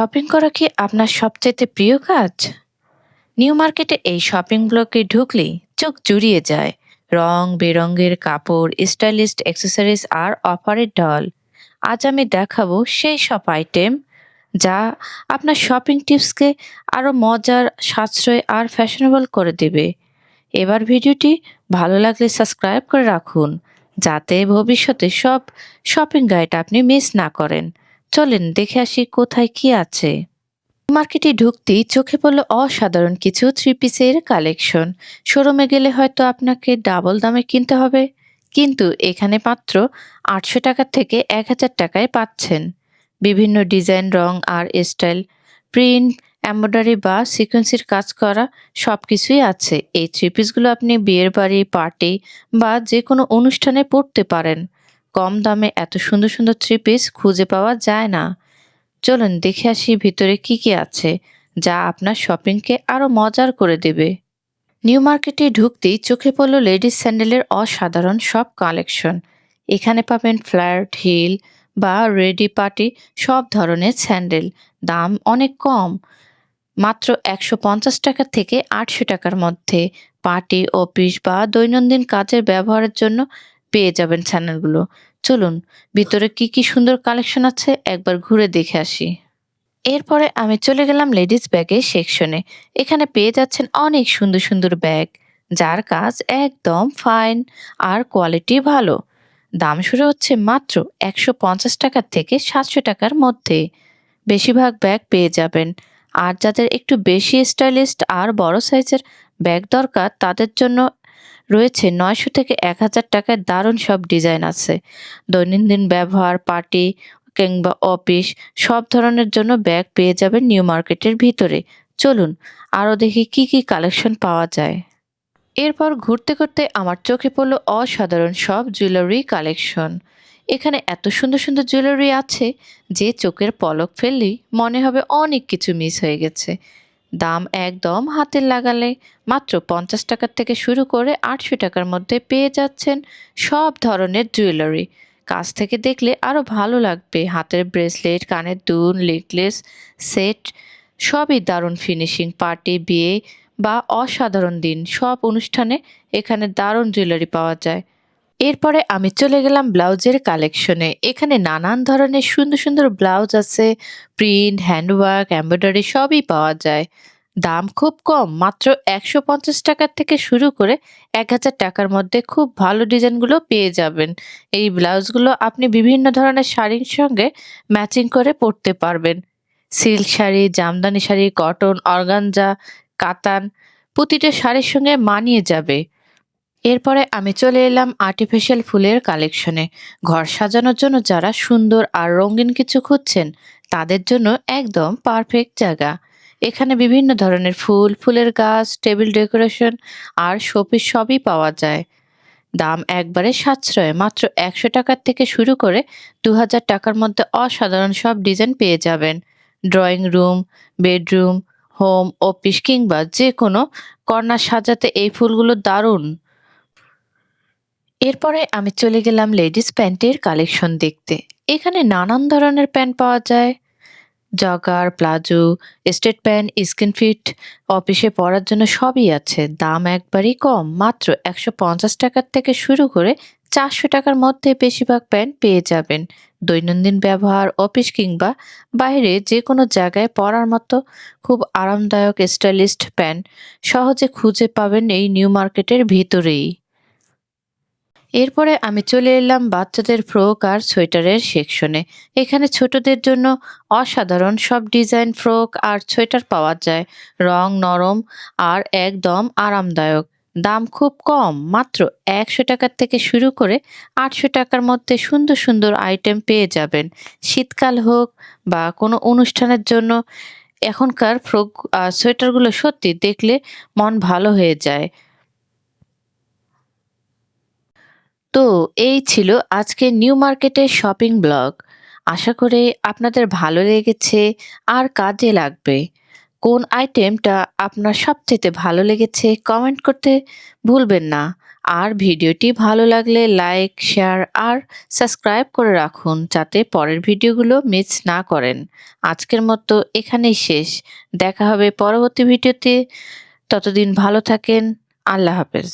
Shopping করা কি আপনার সবচাইতে প্রিয় কাজ? নিউ মার্কেটে এই শপিং ব্লকে ঢুকলেই চোখ জুড়িয়ে যায়। রং, বেরঙের কাপড়, স্টাইলিস্ট অ্যাক্সেসরিজ আর অফারের ঢল আজ আমি দেখাবো সেই সব আইটেম যা আপনার শপিং টিপসকে আরও মজার, সাশ্রয় আর ফ্যাশনেবল করে দেবে। এবার ভিডিওটি ভালো লাগলে সাবস্ক্রাইব করে রাখুন, যাতে ভবিষ্যতে সব শপিং গাইড আপনি মিস না করেন। চলেন দেখে আসি কোথায় কি আছে। মার্কেটে ঢুকতেই চোখে পড়ল অসাধারণ কিছু থ্রি পিসের কালেকশন শোরুমে গেলে হয়তো আপনাকে ডাবল দামে কিনতে হবে। কিন্তু এখানে মাত্র আটশো টাকা থেকে এক হাজার টাকায় পাচ্ছেন। বিভিন্ন ডিজাইন, রং আর স্টাইল প্রিন্ট এম্ব্রয়ডারি বা সিকোয়েন্সির কাজ করা সব কিছুই আছে। এই থ্রি পিসগুলো আপনি বিয়ের বাড়ি পার্টি বা যে কোনো অনুষ্ঠানে পড়তে পারেন। কম দামে এত সুন্দর সুন্দর থ্রি পিস খুঁজে পাওয়া যায় না। চলুন দেখে আসি ভিতরে কি কি আছে, যা আপনার শপিংকে আরও মজার করে দেবে। নিউ মার্কেটে ঢুকতেই চোখে পড়ল লেডিস স্যান্ডেলের অসাধারণ সব কালেকশন এখানে পাবেন ফ্ল্যাট হিল বা রেডি পার্টি সব ধরনের স্যান্ডেল দাম অনেক কম। মাত্র একশো পঞ্চাশ টাকা থেকে আটশো টাকার মধ্যে। পার্টি, অফিস বা দৈনন্দিন কাজের ব্যবহারের জন্য পেয়ে যাবেন স্যান্ডেলগুলো চলুন, ভিতরে কি কি সুন্দর কালেকশন আছে একবার ঘুরে দেখে আসি। এরপরে আমি চলে গেলাম লেডিস ব্যাগের সেকশনে এখানে পেয়ে যাচ্ছেন অনেক সুন্দর সুন্দর ব্যাগ যার কাজ একদম ফাইন আর কোয়ালিটি ভালো। দাম শুরু হচ্ছে মাত্র একশো পঞ্চাশ টাকার থেকে সাতশো টাকার মধ্যে। বেশিরভাগ ব্যাগ পেয়ে যাবেন। আর যাদের একটু বেশি স্টাইলিস্ট আর বড় সাইজের ব্যাগ দরকার, তাদের জন্য রয়েছে নয়শো থেকে এক হাজার টাকায় দারুণ সব ডিজাইন আছে। দৈনন্দিন ব্যবহার, পার্টি কিংবা অফিস সব ধরনের জন্য ব্যাগ পেয়ে যাবেন নিউ মার্কেটের ভিতরে। চলুন, আরও দেখি কি কি কালেকশন পাওয়া যায়। এরপর ঘুরতে ঘুরতে আমার চোখে পড়ল অসাধারণ সব জুয়েলারি কালেকশন। এখানে এত সুন্দর সুন্দর জুয়েলারি আছে যে চোখের পলক ফেললেই মনে হবে অনেক কিছু মিস হয়ে গেছে। দাম একদম হাতের লাগালে। মাত্র পঞ্চাশ টাকার থেকে শুরু করে আটশো টাকার মধ্যে পেয়ে যাচ্ছেন সব ধরনের জুয়েলারি। কাছ থেকে দেখলে আরও ভালো লাগবে। হাতের ব্রেসলেট, কানের দুল, নেকলেস, সেট, সবই দারুণ ফিনিশিং, পার্টি, বিয়ে বা অসাধারণ দিন। সব অনুষ্ঠানে এখানে দারুণ জুয়েলারি পাওয়া যায়। এরপরে আমি চলে গেলাম ব্লাউজের কালেকশনে। এখানে নানান ধরনের সুন্দর সুন্দর ব্লাউজ আছে, প্রিন্ট, হ্যান্ডওয়ার্ক, এমব্রয়ডারি সবই পাওয়া যায়। দাম খুব কম, মাত্র একশো পঞ্চাশ টাকার থেকে শুরু করে এক হাজার টাকার মধ্যে খুব ভালো ডিজাইনগুলো পেয়ে যাবেন। এই ব্লাউজগুলো আপনি বিভিন্ন ধরনের শাড়ির সঙ্গে ম্যাচিং করে পরতে পারবেন। Silk sari, Jamdani sari, cotton, organza, Katan, প্রতিটা শাড়ির সঙ্গে মানিয়ে যাবে। এরপরে আমি চলে এলাম আর্টিফিশিয়াল ফুলের কালেকশনে ঘর সাজানোর জন্য যারা সুন্দর আর রঙিন কিছু খুঁজছেন, তাদের জন্য একদম পারফেক্ট জায়গা। এখানে বিভিন্ন ধরনের ফুল, ফুলের গাছ টেবিল ডেকোরেশন আর শোপিস সবই পাওয়া যায়। দাম একবারে সাশ্রয়, মাত্র একশো টাকার থেকে শুরু করে দু হাজার টাকার মধ্যে অসাধারণ সব ডিজাইন পেয়ে যাবেন। Drawing room bedroom home office কিংবা যে কোনো কর্নার সাজাতে এই ফুলগুলো দারুণ। এরপরে আমি চলে গেলাম লেডিস প্যান্টের কালেকশন দেখতে। এখানে নানান ধরনের প্যান্ট পাওয়া যায়। Jogger, palazzo, straight pant, skin fit, অফিসে পরার জন্য সবই আছে। দাম একবারই কম, মাত্র একশো পঞ্চাশ টাকার থেকে শুরু করে চারশো টাকার মধ্যে বেশিরভাগ প্যান্ট পেয়ে যাবেন। দৈনন্দিন ব্যবহার, অফিস কিংবা বাইরে যে কোনো জায়গায় পরার মতো খুব আরামদায়ক স্টাইলিস্ট প্যান্ট সহজে খুঁজে পাবেন এই নিউ মার্কেটের ভিতরেই। এরপরে আমি চলে এলাম বাচ্চাদের ফ্রক আর সোয়েটারের সেকশনে। এখানে ছোটদের জন্য অসাধারণ সব ডিজাইন ফ্রক আর সোয়েটার পাওয়া যায়। রং নরম আর একদম আরামদায়ক। দাম খুব কম, মাত্র একশো টাকার থেকে শুরু করে আটশো টাকার মধ্যে সুন্দর সুন্দর আইটেম পেয়ে যাবেন। শীতকাল হোক বা কোনো অনুষ্ঠানের জন্য এখনকার ফ্রক সোয়েটারগুলো সত্যি দেখলে মন ভালো হয়ে যায়। তো এই ছিল আজকে নিউ মার্কেটের শপিং ব্লগ আশা করে আপনাদের ভালো লেগেছে আর কাজে লাগবে। কোন আইটেমটা আপনার সবচেয়ে ভালো লেগেছে কমেন্ট করতে ভুলবেন না। আর ভিডিওটি ভালো লাগলে লাইক শেয়ার আর সাবস্ক্রাইব করে রাখুন যাতে পরের ভিডিওগুলো মিস না করেন। আজকের মতো এখানেই শেষ। দেখা হবে পরবর্তী ভিডিওতে। ততদিন ভালো থাকেন। আল্লাহ হাফেজ।